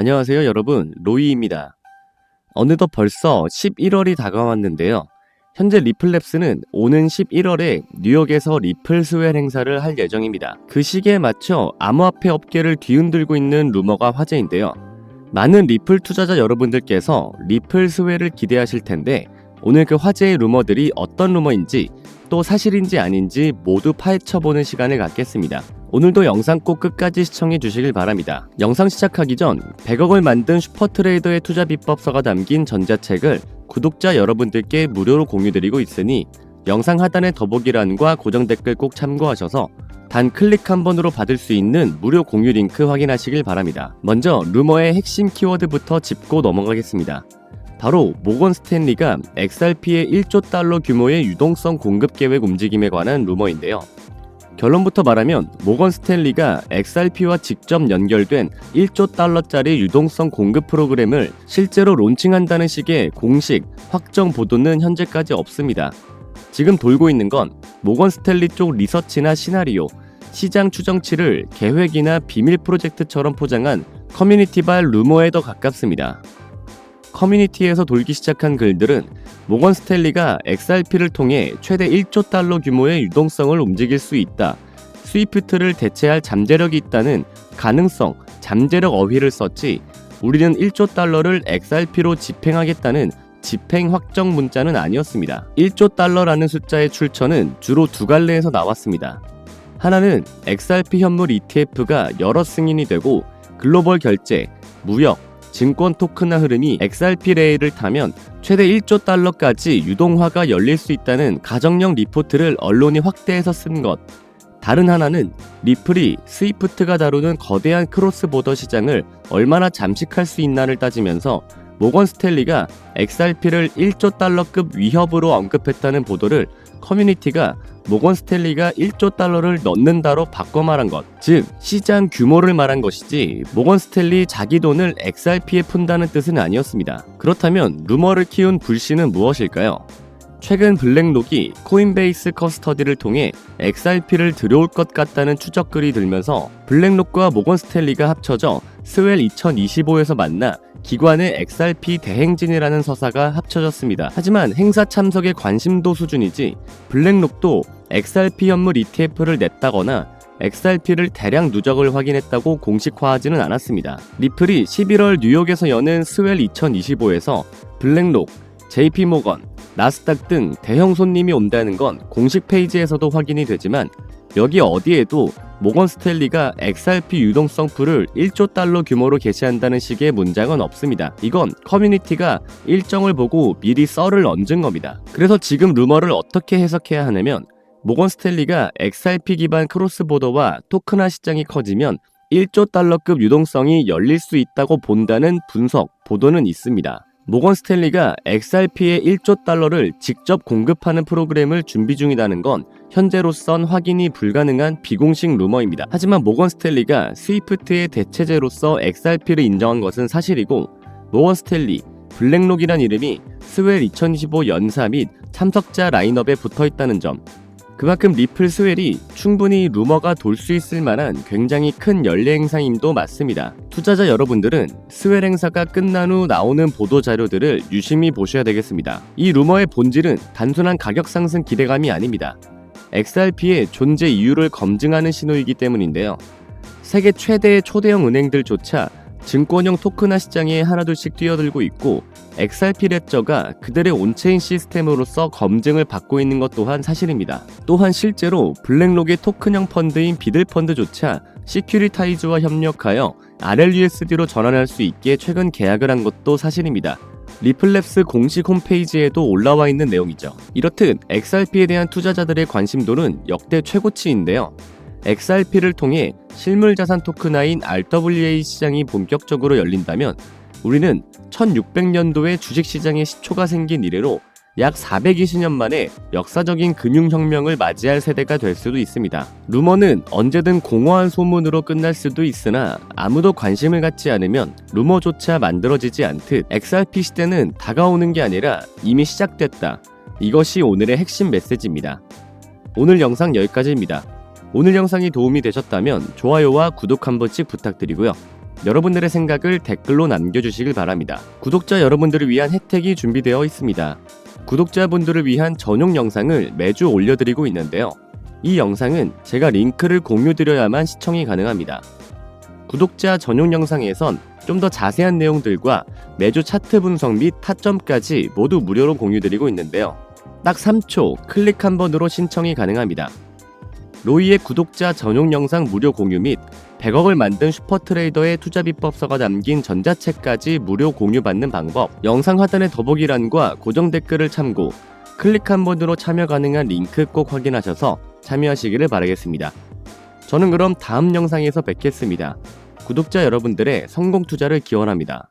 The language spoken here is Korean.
안녕하세요, 여러분. 로이입니다. 어느덧 벌써 11월이 다가왔는데요. 현재 리플랩스는 오는 11월에 뉴욕에서 리플 스웰 행사를 할 예정입니다. 그 시기에 맞춰 암호화폐 업계를 뒤흔들고 있는 루머가 화제인데요. 많은 리플 투자자 여러분들께서 리플 스웰을 기대하실 텐데 오늘 그 화제의 루머들이 어떤 루머인지 또 사실인지 아닌지 모두 파헤쳐보는 시간을 갖겠습니다. 오늘도 영상 꼭 끝까지 시청해 주시길 바랍니다. 영상 시작하기 전 100억을 만든 슈퍼트레이더의 투자 비법서가 담긴 전자책을 구독자 여러분들께 무료로 공유드리고 있으니 영상 하단의 더보기란과 고정 댓글 꼭 참고하셔서 단 클릭 한 번으로 받을 수 있는 무료 공유 링크 확인하시길 바랍니다. 먼저 루머의 핵심 키워드부터 짚고 넘어가겠습니다. 바로 모건 스탠리가 XRP의 1조 달러 규모의 유동성 공급 계획 움직임에 관한 루머인데요. 결론부터 말하면 모건 스탠리가 XRP와 직접 연결된 1조 달러짜리 유동성 공급 프로그램을 실제로 론칭한다는 식의 공식, 확정 보도는 현재까지 없습니다. 지금 돌고 있는 건 모건 스탠리 쪽 리서치나 시나리오, 시장 추정치를 계획이나 비밀 프로젝트처럼 포장한 커뮤니티발 루머에 더 가깝습니다. 커뮤니티에서 돌기 시작한 글들은 모건 스탠리가 XRP를 통해 최대 1조 달러 규모의 유동성을 움직일 수 있다. 스위프트를 대체할 잠재력이 있다는 가능성, 잠재력 어휘를 썼지 우리는 1조 달러를 XRP로 집행하겠다는 집행 확정 문자는 아니었습니다. 1조 달러라는 숫자의 출처는 주로 두 갈래에서 나왔습니다. 하나는 XRP 현물 ETF가 여러 승인이 되고 글로벌 결제, 무역, 증권 토큰화 흐름이 XRP 레일을 타면 최대 1조 달러까지 유동화가 열릴 수 있다는 가정용 리포트를 언론이 확대해서 쓴 것. 다른 하나는 리플이 스위프트가 다루는 거대한 크로스 보더 시장을 얼마나 잠식할 수 있나를 따지면서 모건 스텔리가 XRP를 1조 달러급 위협으로 언급했다는 보도를 커뮤니티가 모건 스탠리가 1조 달러를 넣는다로 바꿔 말한 것, 즉 시장 규모를 말한 것이지 모건 스탠리 자기 돈을 XRP에 푼다는 뜻은 아니었습니다. 그렇다면 루머를 키운 불씨는 무엇일까요? 최근 블랙록이 코인베이스 커스터디를 통해 XRP를 들여올 것 같다는 추적글이 들면서 블랙록과 모건 스탠리가 합쳐져 스웰 2025에서 만나 기관의 XRP 대행진이라는 서사가 합쳐졌습니다. 하지만 행사 참석의 관심도 수준이지 블랙록도 XRP 현물 ETF를 냈다거나 XRP를 대량 누적을 확인했다고 공식화하지는 않았습니다. 리플이 11월 뉴욕에서 여는 스웰 2025에서 블랙록, JP모건, 나스닥 등 대형 손님이 온다는 건 공식 페이지에서도 확인이 되지만 여기 어디에도 모건 스탠리가 XRP 유동성 풀을 1조 달러 규모로 게시한다는 식의 문장은 없습니다. 이건 커뮤니티가 일정을 보고 미리 썰을 얹은 겁니다. 그래서 지금 루머를 어떻게 해석해야 하냐면 모건 스탠리가 XRP 기반 크로스보더와 토큰화 시장이 커지면 1조 달러급 유동성이 열릴 수 있다고 본다는 분석, 보도는 있습니다. 모건 스탠리가 XRP의 1조 달러를 직접 공급하는 프로그램을 준비 중이라는 건 현재로선 확인이 불가능한 비공식 루머입니다. 하지만 모건 스탠리가 스위프트의 대체제로서 XRP를 인정한 것은 사실이고 모건 스탠리, 블랙록이란 이름이 스웰 2025 연사 및 참석자 라인업에 붙어 있다는 점, 그만큼 리플 스웰이 충분히 루머가 돌 수 있을 만한 굉장히 큰 연례 행사임도 맞습니다. 투자자 여러분들은 스웰 행사가 끝난 후 나오는 보도 자료들을 유심히 보셔야 되겠습니다. 이 루머의 본질은 단순한 가격 상승 기대감이 아닙니다. XRP의 존재 이유를 검증하는 신호이기 때문인데요. 세계 최대의 초대형 은행들조차 증권형 토큰화 시장에 하나둘씩 뛰어들고 있고 XRP 레저가 그들의 온체인 시스템으로서 검증을 받고 있는 것 또한 사실입니다. 또한 실제로 블랙록의 토큰형 펀드인 비들 펀드조차 시큐리타이즈와 협력하여 RLUSD로 전환할 수 있게 최근 계약을 한 것도 사실입니다. 리플랩스 공식 홈페이지에도 올라와 있는 내용이죠. 이렇듯 XRP에 대한 투자자들의 관심도는 역대 최고치인데요. XRP를 통해 실물 자산 토큰화인 RWA 시장이 본격적으로 열린다면 우리는 1600년도에 주식 시장에 시초가 생긴 이래로 약 420년 만에 역사적인 금융혁명을 맞이할 세대가 될 수도 있습니다. 루머는 언제든 공허한 소문으로 끝날 수도 있으나 아무도 관심을 갖지 않으면 루머조차 만들어지지 않듯 XRP 시대는 다가오는 게 아니라 이미 시작됐다. 이것이 오늘의 핵심 메시지입니다. 오늘 영상 여기까지입니다. 오늘 영상이 도움이 되셨다면 좋아요와 구독 한 번씩 부탁드리고요. 여러분들의 생각을 댓글로 남겨주시길 바랍니다. 구독자 여러분들을 위한 혜택이 준비되어 있습니다. 구독자분들을 위한 전용 영상을 매주 올려드리고 있는데요. 이 영상은 제가 링크를 공유드려야만 시청이 가능합니다. 구독자 전용 영상에선 좀 더 자세한 내용들과 매주 차트 분석 및 타점까지 모두 무료로 공유드리고 있는데요. 딱 3초 클릭 한 번으로 신청이 가능합니다. 로이의 구독자 전용 영상 무료 공유 및 100억을 만든 슈퍼트레이더의 투자 비법서가 담긴 전자책까지 무료 공유받는 방법, 영상 하단의 더보기란과 고정 댓글을 참고 클릭 한 번으로 참여 가능한 링크 꼭 확인하셔서 참여하시기를 바라겠습니다. 저는 그럼 다음 영상에서 뵙겠습니다. 구독자 여러분들의 성공 투자를 기원합니다.